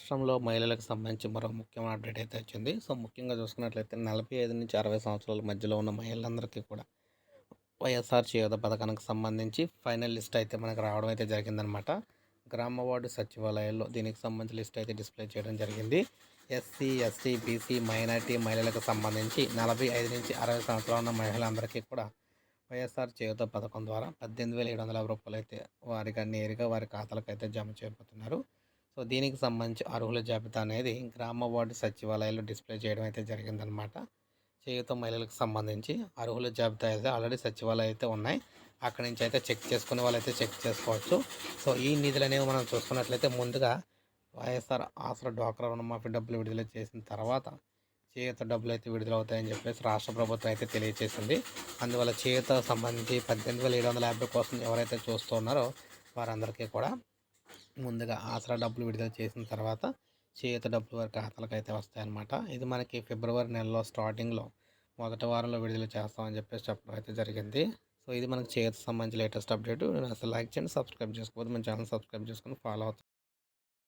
రాష్ట్రంలో మహిళలకు సంబంధించి మరో ముఖ్యమైన అప్డేట్ అయితే వచ్చింది. సో ముఖ్యంగా చూసుకున్నట్లయితే నలభై ఐదు నుంచి అరవై సంవత్సరాల మధ్యలో ఉన్న మహిళలందరికీ కూడా వైఎస్ఆర్ చేయూత పథకానికి సంబంధించి ఫైనల్ లిస్ట్ అయితే మనకు రావడం అయితే జరిగిందనమాట గ్రామ వార్డు సచివాలయాల్లో దీనికి సంబంధించి లిస్ట్ అయితే డిస్ప్లే చేయడం జరిగింది. ఎస్సీ ఎస్టీ బీసీ మైనార్టీ మహిళలకు సంబంధించి నలభై ఐదు నుంచి అరవై సంవత్సరాలు ఉన్న మహిళలందరికీ కూడా వైఎస్ఆర్ చేయూత పథకం ద్వారా పద్దెనిమిది వేల ఏడు వందల రూపాయలు అయితే వారికి నేరుగా వారి ఖాతాలకు అయితే జమ చేయబోతున్నారు. సో దీనికి సంబంధించి అర్హుల జాబితా అనేది గ్రామ వార్డు సచివాలయాల్లో డిస్ప్లే చేయడం అయితే జరిగిందనమాట చేయుత మహిళలకు సంబంధించి అర్హుల జాబితా అయితే ఆల్రెడీ సచివాలయం అయితే ఉన్నాయి. అక్కడి నుంచి అయితే చెక్ చేసుకునే వాళ్ళైతే చెక్ చేసుకోవచ్చు. సో ఈ నిధులు అనేవి మనం చూసుకున్నట్లయితే ముందుగా వైఎస్ఆర్ ఆసరా డ్వాక్రా రుణమాఫీ డబ్బులు విడుదల చేసిన తర్వాత చేయుత డబ్బులు అయితే విడుదల అవుతాయని చెప్పేసి రాష్ట్ర ప్రభుత్వం అయితే తెలియజేసింది. అందువల్ల చేయుత సంబంధించి పద్దెనిమిది వేల ఏడు వందల యాభై కోసం ఎవరైతే చూస్తున్నారో వారందరికీ కూడా ముందుగా ఆసరా డబ్బులు విడుదల చేసిన తర్వాత చేత డబ్బులు వారి ఖాతాలకు అయితే వస్తాయన్నమాట. ఇది మనకి ఫిబ్రవరి నెలలో స్టార్టింగ్లో మొదటి వారంలో విడుదల చేస్తామని చెప్పేసి చెప్పడం అయితే జరిగింది. సో ఇది మనకి చేతికి సంబంధించి లేటెస్ట్ అప్డేట్. అసలు లైక్ చేయండి సబ్స్క్రైబ్ చేసుకోవద్దు. మన ఛానల్ సబ్స్క్రైబ్ చేసుకొని ఫాలో అవుతుంది